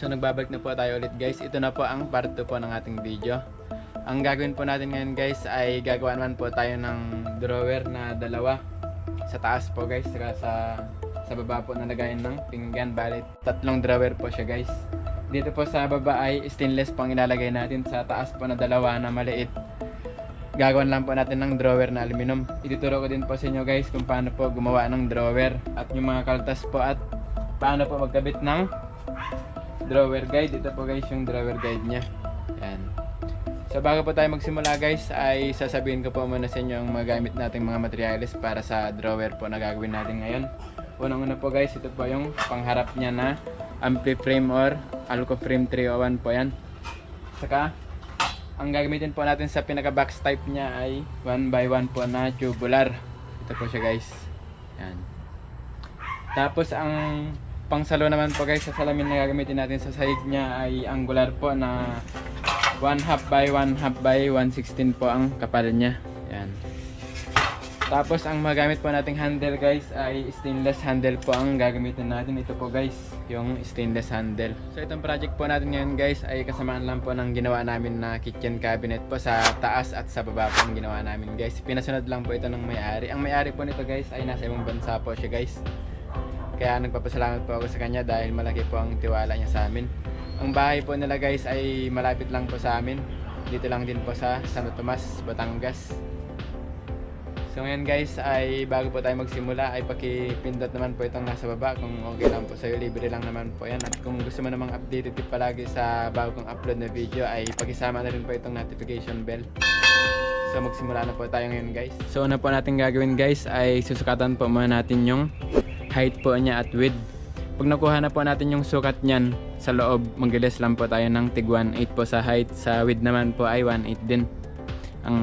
So nagbabalik na po tayo ulit guys. Ito na po ang part 2 po ng ating video. Ang gagawin po natin ngayon guys ay gagawa naman po tayo ng drawer na dalawa. Sa taas po guys, saka sa sa baba po nalagayan ng pinggan. Bali, tatlong drawer po siya guys. Dito po sa baba ay stainless po ang ilalagay natin. Sa taas po na dalawa na maliit. Gagawin lang po natin ng drawer na aluminum. Ituturo ko din po sa inyo guys kung paano po gumawa ng drawer at yung mga kaltas po at paano po magkabit ng drawer guide. Ito po guys yung drawer guide niya. Yan. So bago po tayo magsimula guys ay sasabihin ko po muna sa inyo ang magamit nating mga materials para sa drawer po na gagawin natin ngayon. Unang-una po guys, ito po yung pangharap niya na ampli frame or alco frame 301 po yan. Saka ang gagamitin po natin sa pinaka box type niya ay 1 by 1 po na tubular. Ito po siya guys. Yan. Tapos ang pangsalo naman po guys sa salamin na gagamitin natin sa side niya ay angular po na 1 half by 1 half by 116 po ang kapal niya. Yan. Tapos ang magamit po nating handle guys ay stainless handle po ang gagamitin natin. Ito po guys, yung stainless handle. So itong project po natin ngayon guys ay kasamaan lang po ng ginawa namin na kitchen cabinet po sa taas at sa baba po ang ginawa namin guys. Pinasunod lang po ito ng may-ari. Ang may-ari po nito guys ay nasa ibang bansa po siya guys. Kaya nagpapasalamat po ako sa kanya dahil malaki po ang tiwala niya sa amin. Ang bahay po nila guys ay malapit lang po sa amin. Dito lang din po sa Santo Tomas, Batangas. So ngayon guys ay bago po tayo magsimula ay pakipindot naman po itong nasa baba kung okay lang po sa'yo libre lang naman po yan at kung gusto mo namang updated tip palagi sa bago kong upload na video ay pakisama na rin po itong notification bell So magsimula na po tayo ngayon guys So una po natin gagawin guys ay susukatan po muna natin yung height po niya at width pag nakuha na po natin yung sukat niyan sa loob magilis lang po tayo ng tig 1.8 po sa height sa width naman po ay 1.8 din ang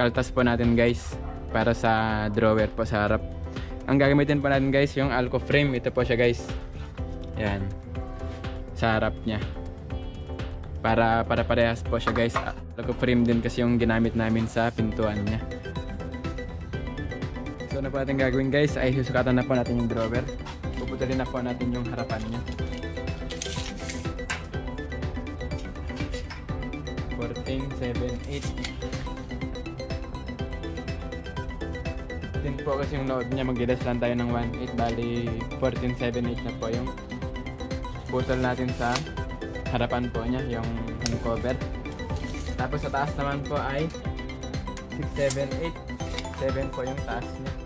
kaltas po natin guys para sa drawer po sa harap. Ang gagamitin po natin guys yung alco frame. Ito po siya guys. Yan. Sa harap niya. Para para parehas po siya guys. Alco frame din kasi yung ginamit namin sa pintuan niya. So na po natin gagawin guys. Ay susukatan na po natin yung drawer. Puputulin na po natin yung harapan niya. 14, 7, 8 din po kasi yung loob niya magilas lang tayo ng 1.8 bali 14.78 na po yung butol natin sa harapan po niya yung, cover. Tapos sa taas naman po ay 6.78 7 po yung taas niya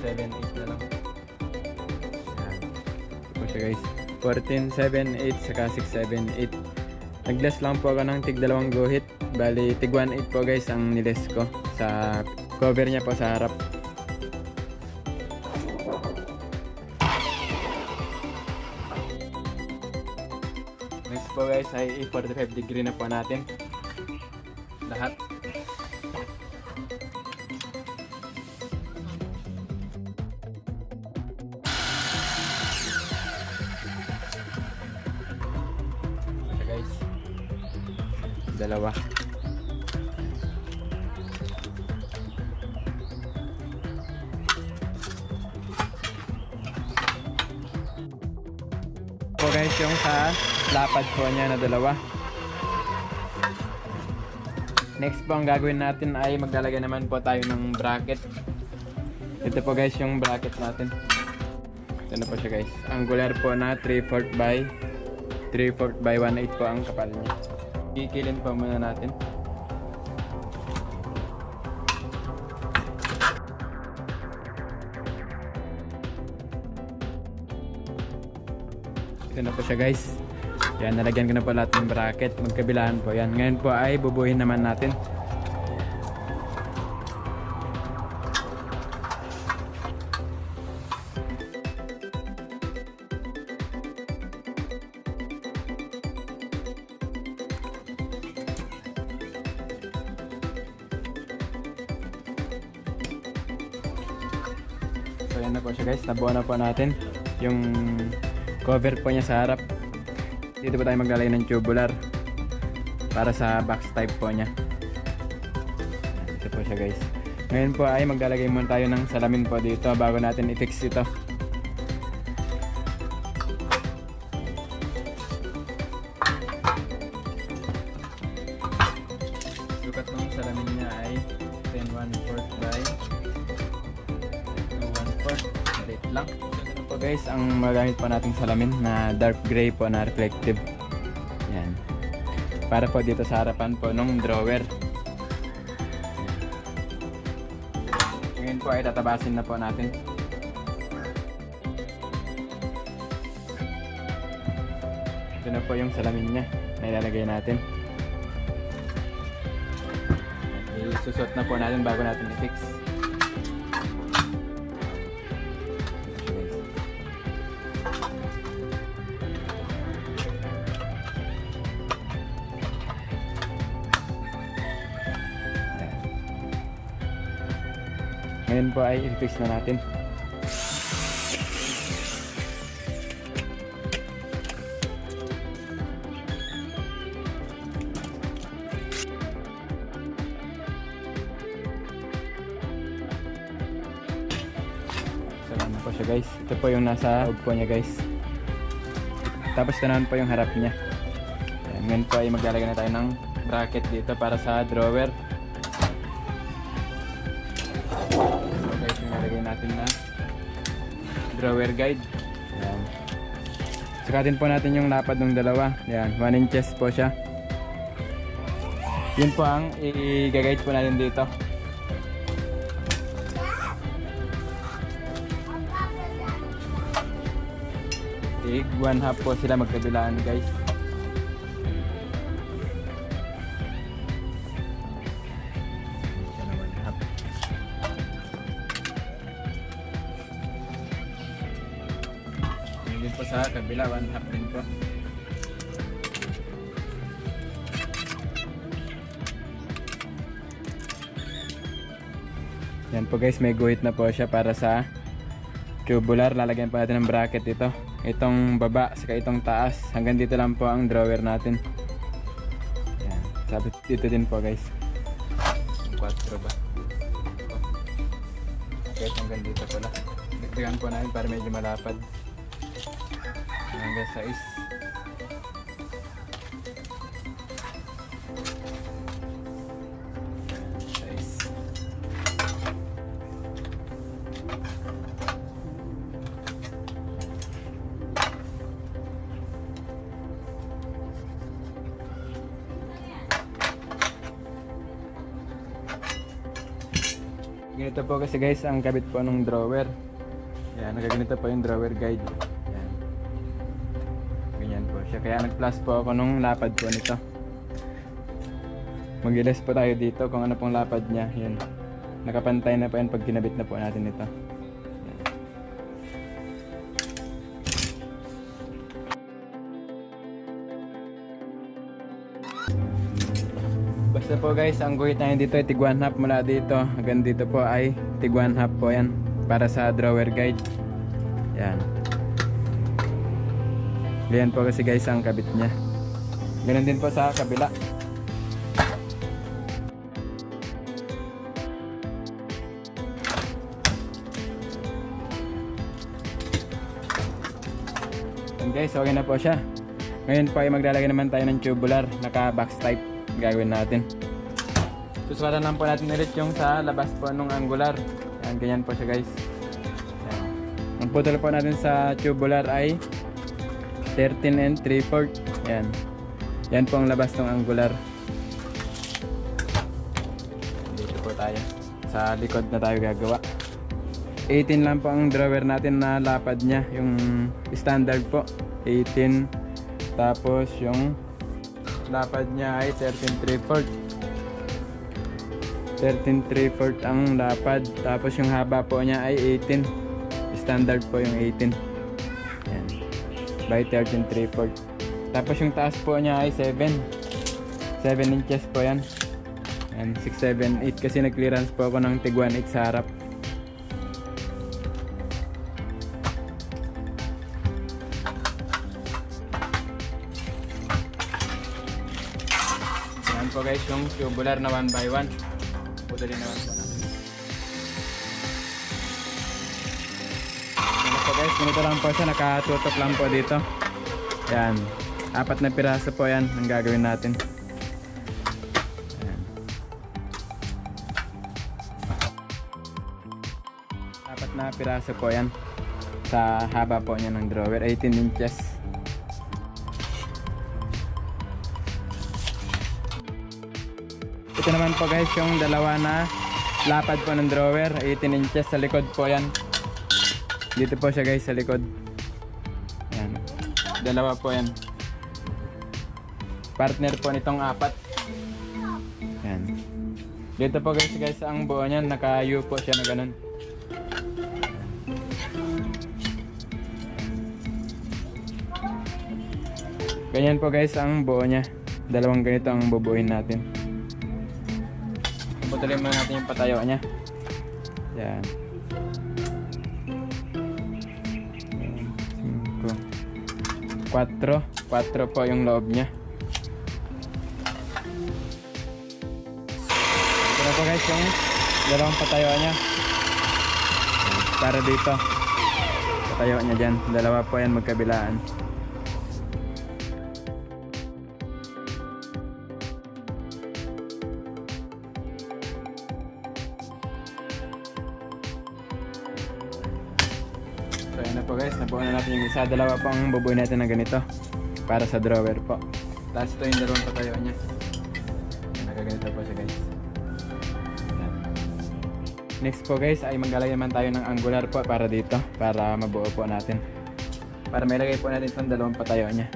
6.78 na lang. Ito po siya guys. 14.78 saka 6.78 naglas lang po ako ng tig dalawang guhit. Bali tig 1.8 po guys ang niles ko sa cover niya po sa harap. Next po guys ay 45 degree na po natin. Dalawa. po guys yung sa lapad po niya na dalawa. Next po ang gagawin natin ay maglalagay naman po tayo ng bracket. Ito po guys yung bracket natin. Ito na po siya guys. Angular po na 3/4 by 3/4 by 1/8 po ang kapal niya. Kikilin po muna natin. Ito na po siya guys. Yan, nalagyan ko na po lahat ng bracket. Magkabilaan po yan. Ngayon po ay bubuhin naman natin. Na po natin yung cover po niya sa harap. Dito po tayo maglalagay ng tubular para sa box type po niya. Ito po siya guys. Ngayon po ay maglalagay muna tayo ng salamin po dito bago natin i-fix ito. Lang. Po guys, ang magamit po nating salamin na dark gray po na reflective. Yan. Para po dito sa harapan po nung drawer. Ngayon po ay tatabasin na po natin. Ito na po yung salamin niya na ilalagay natin. Isusot na po natin bago natin i-fix. Po ay i-fix na natin. Ano po siya guys. Ito po yung nasa loob po niya guys. Tapos ito naman po yung harap niya. Ayan, ngayon po ay maglalagay na tayo ng bracket dito para sa drawer. Drawer guide. Ayan. Sukatin po natin yung lapad ng dalawa. Ayan, 1 inches po siya. Yun po ang i-guide po natin dito. Tig, one half po sila magkabilaan guys. Sa kabila, one half din po. Yan po guys, may guhit na po siya para sa tubular. Lalagyan pa natin ng bracket ito. Itong baba, saka itong taas. Hanggang dito lang po ang drawer natin. Yan. Sabit dito din po guys. 4 ba? Okay, hanggang dito pala. Dagdagan po natin para medyo malapad. Hanggang 6. Size. Ganito po kasi guys ang kabit po ng drawer. Yan, nagaganito po yung drawer guide. Kaya nag-plus po ako nung lapad po nito. Mag-iles po tayo dito kung ano pong lapad niya. Yan. Nakapantay na po yan pag kinabit na po natin ito. Basta po guys, ang guhit natin dito ay tig 1 half mula dito. Hanggang dito po ay tig 1 half po yan. Para sa drawer guide. Yan. Ganyan po kasi guys ang kabit niya. Ganun din po sa kabila. Yan guys, okay na po siya. Ngayon po ay maglalagay naman tayo ng tubular. Naka box type gagawin natin. Susukatan lang po natin ulit yung sa labas po nung angular. Yan, ganyan po siya guys. Yan. Ang putol po natin sa tubular ay 13 and 3 4 Yan. Yan po ang labas ng angular. Dito po tayo. Sa likod na tayo gagawa. 18 lang po ang drawer natin na lapad niya. Yung standard po. 18. Tapos yung lapad niya ay 13 3 4 13 3 4 ang lapad tapos yung haba po niya ay 18 standard po yung 18 yan by 13 3/4. Tapos yung taas po niya ay 7. 7 inches po yan. And 6, 7, 8 kasi nag-clearance po ako ng tiguan 8 sa harap. Yan po guys yung tubular na 1 by 1. Pudali na 1 by 1. Ganito lang po siya. Nakatutok lang po dito. Yan. Apat na piraso po yan ang gagawin natin. Yan. na piraso po yan sa haba po niya ng drawer 18 inches ito naman po guys yung dalawa na lapad po ng drawer 18 inches sa likod po yan dito po siya guys sa likod yan dalawa po yan partner po nitong apat yan dito po guys guys ang buo niyan naka-U po siya na ganun Ganyan po guys ang buo niya. Dalawang ganito ang bubuin natin. Putulin muna natin yung patayo niya. Yan. 4. 4 po yung loob niya. Ito na po guys yung dalawang patayuan niya. Para dito. Patayuan niya dyan. Dalawa po yan magkabilaan. Yung isa. Dalawa pa ang bubuin natin na ganito. Para sa drawer po. Tapos ito yung dalawang patayo niya. Nagaganito po siya guys. Ayan. Next po guys ay maglalagay naman tayo ng angular po para dito. Para mabuo po natin. Para may lagay po natin itong dalawang patayo niya.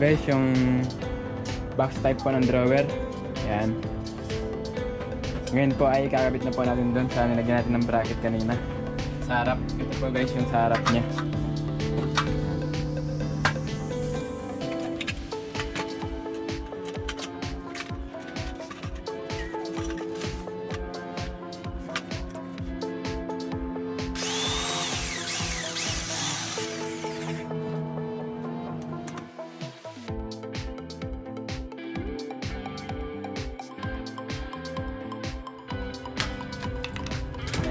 Guys yung box type po ng drawer. Yan. Ngayon po ay kakabit na po natin doon sa nilagyan natin ng bracket kanina. Sa harap. Ito po guys yung sa harap niya.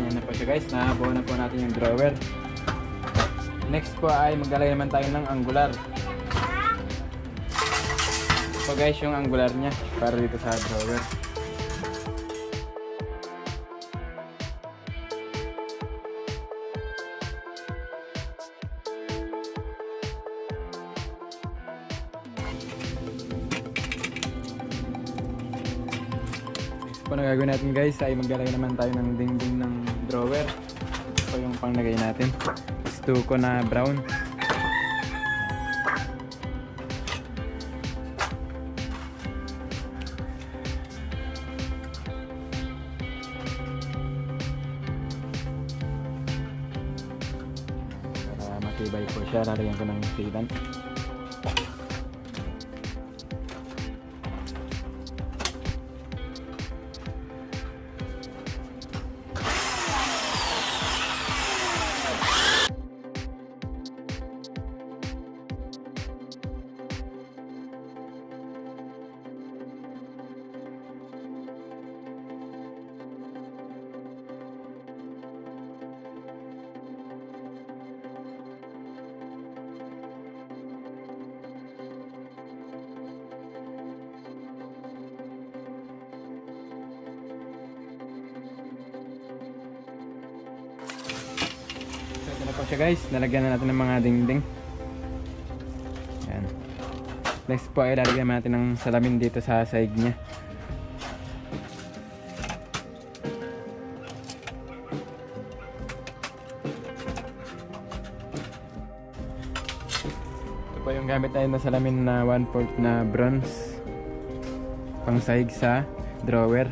Ganyan na po siya guys. Nabuo na po natin yung drawer. Next po ay maglalagay naman tayo ng angular. So guys, yung angular niya para dito sa drawer. Po na gagawin natin guys ay maglalagay naman tayo ng dingding ng drawer. Ito yung panglagay natin. Stuko na brown. Para matibay po siya, lalagyan ko ng sealant. Guys. Nalagyan na natin ng mga dingding. Yan. Next po ay lalagyan natin ng salamin dito sa side niya. Ito po yung gamit tayo na salamin na 1/4 na bronze. Pang sahig sa drawer.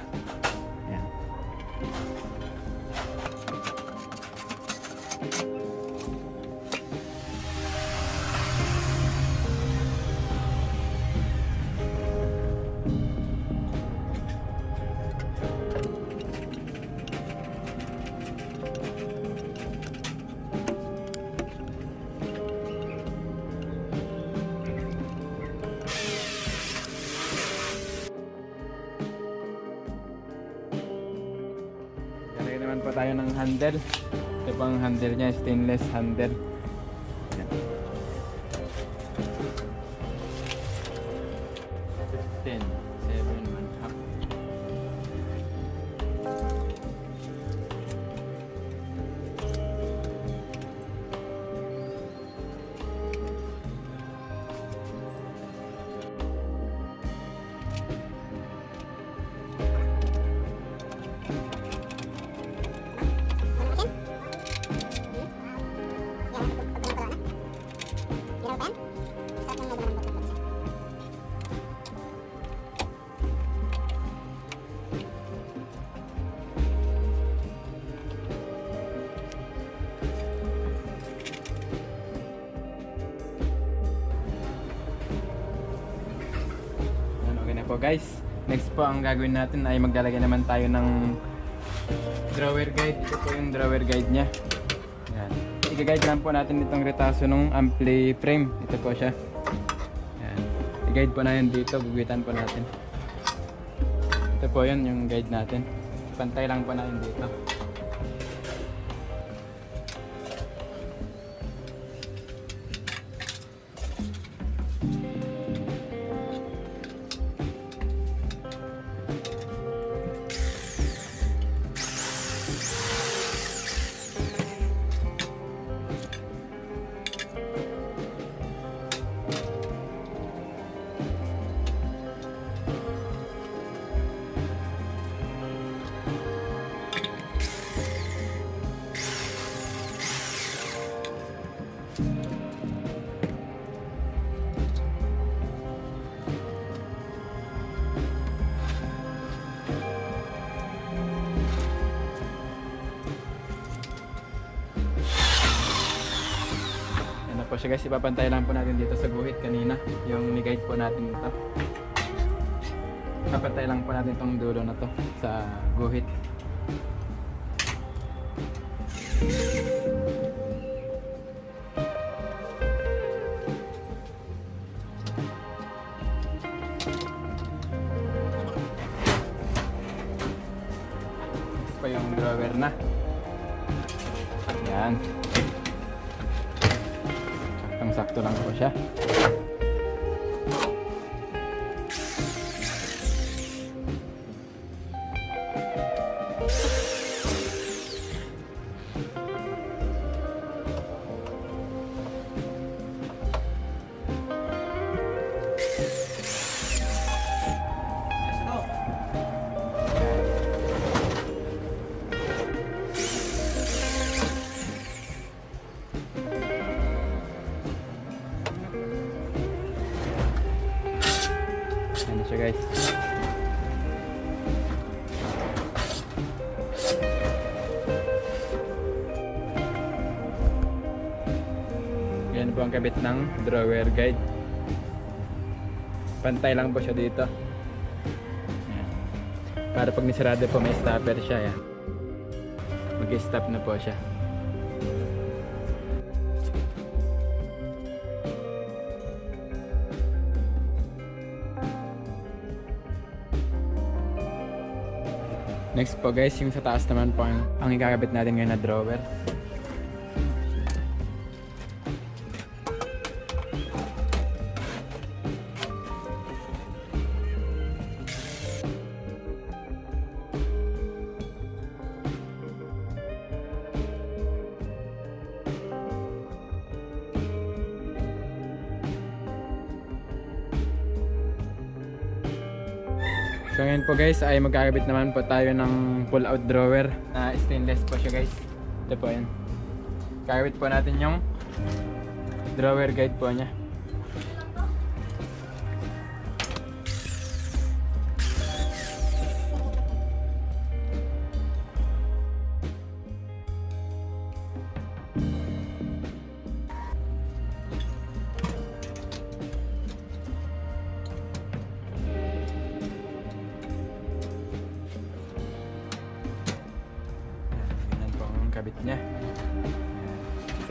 natin. Po ang gagawin natin ay maglalagay naman tayo ng drawer guide. Ito po yung drawer guide niya. Yan. I-guide lang po natin itong retaso ng ampli frame. Ito po siya. Yan. I-guide po na yun dito. Guguitan po natin. Ito po yun yung guide natin. Pantay lang po natin dito. Siya guys, ipapantay lang po natin dito sa guhit kanina, yung ni-guide po natin dito. Papantay lang po natin itong dulo na to sa guhit. Yan po ang kabit ng drawer guide. Pantay lang po siya dito. Yan. Para pag nisarado po may stopper siya. Yan. Mag-stop na po siya. Next po guys, yung sa taas naman po ang, ang ikakabit natin ngayon na drawer. Guys ay magkakabit naman po tayo ng pull out drawer na stainless po siya guys. Ito po yan. Kakabit po natin yung drawer guide po niya.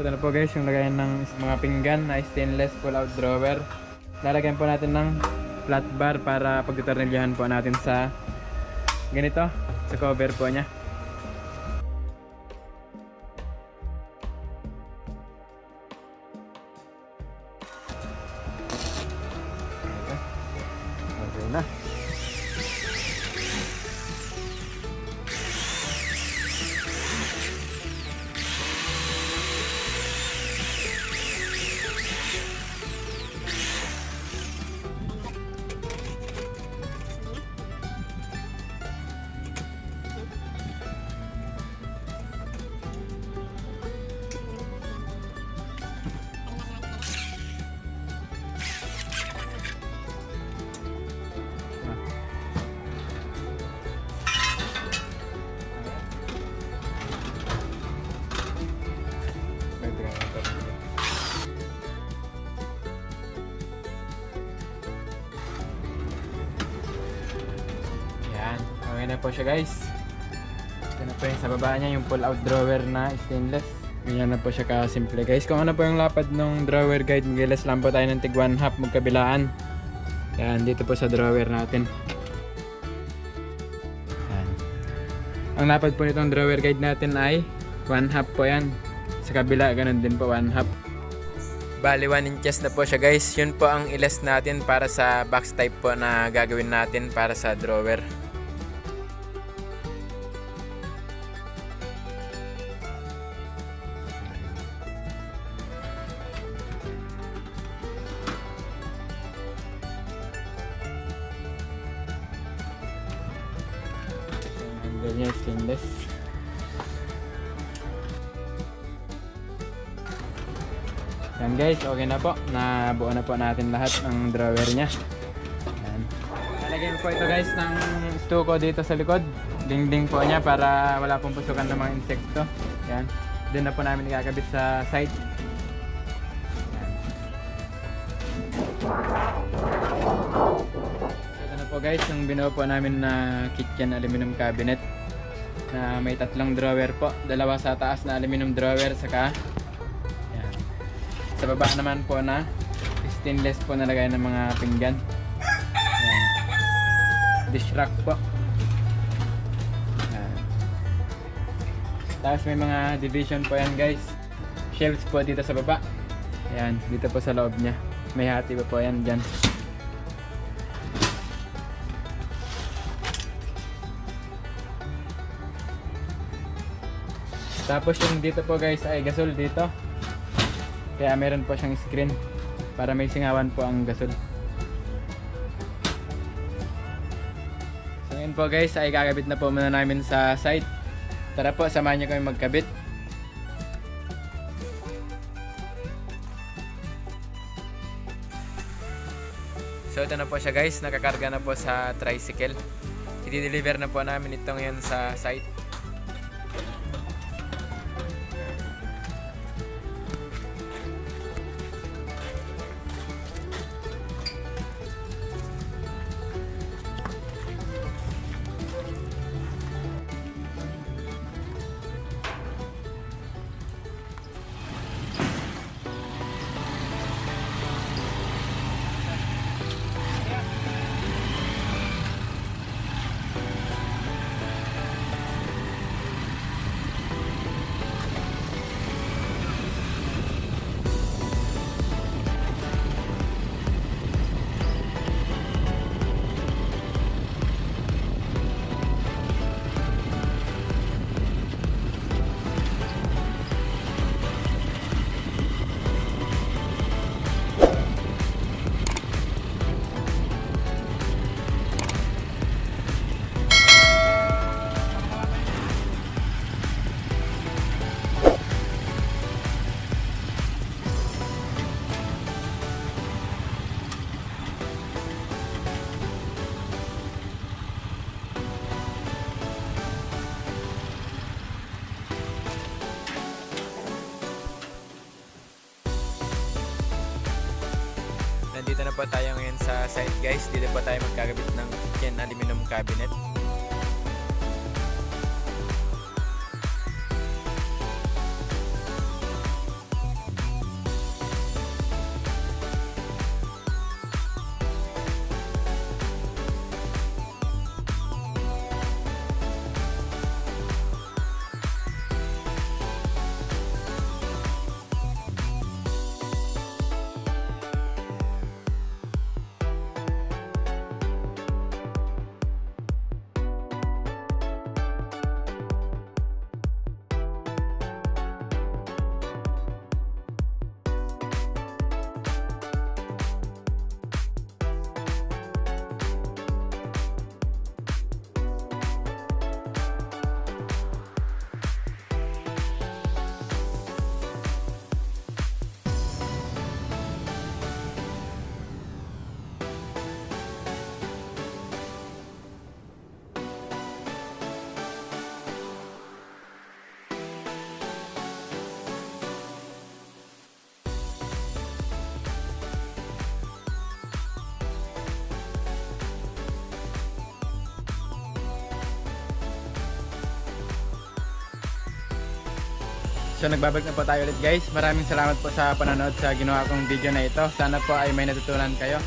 Ito na po guys yung lagayan ng mga pinggan na stainless pull out drawer. Lalagyan po natin ng flat bar para pagtitornilyahan po natin sa ganito sa cover po niya. Po siya guys. Ito na po yung sa baba niya, yung pull out drawer na stainless. Ganyan na po siya kasimple guys. Kung ano po yung lapad ng drawer guide, magilas lang po tayo ng tig one half magkabilaan. Yan, dito po sa drawer natin. Yan. Ang lapad po nitong drawer guide natin ay one half po yan. Sa kabila, ganun din po, one half. Bali, 1 inches na po siya guys. Yun po ang ilas natin para sa box type po na gagawin natin para sa drawer. Nabuo na po natin lahat ng drawer niya. Yan. Lalagyan po ito guys ng stuko dito sa likod. Dingding po niya para wala pong pusukan ng mga insekto. Yan. Doon na po namin ikakabit sa. Yan. Ito na po guys, yung binuo po namin na kitchen aluminum cabinet na may tatlong drawer po. Dalawa sa taas na aluminum drawer saka. Sa baba naman po na stainless po nalagay ng mga pinggan. Yan. Dish rack po. Yan. Tapos may mga division po yan guys. Shelves po dito sa baba. Yan, dito po sa loob niya. May hati pa po yan dyan. Tapos yung dito po guys ay gasol dito. Kaya meron po siyang screen para may singawan po ang gasol. So yun po guys ay kakabit na po muna namin sa site. Tara po samahan niyo kami magkabit. So ito na po siya guys, nakakarga na po sa tricycle. I-deliver na po namin ito ngayon sa site. Na po tayo ngayon sa site guys. Dito po tayo magkakabit ng kitchen aluminum cabinet. So nagbabalik na po tayo ulit guys. Maraming salamat po sa panonood sa ginawa kong video na ito. Sana po ay may natutunan kayo.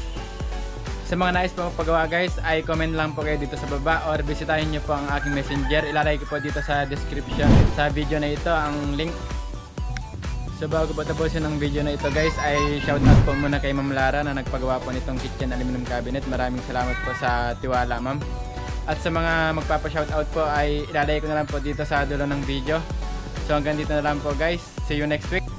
Sa mga nais po magpagawa guys, ay comment lang po kayo dito sa baba or bisitahin nyo po ang aking messenger. Ilalagay ko po dito sa description sa video na ito ang link. So bago po tapusin ang video na ito guys, ay shoutout po muna kay Ma'am Lara na nagpagawa po nitong kitchen aluminum cabinet. Maraming salamat po sa tiwala ma'am. At sa mga magpapa-shoutout po ay ilalagay ko na lang po dito sa dulo ng video. So hanggang dito na lang po guys. See you next week.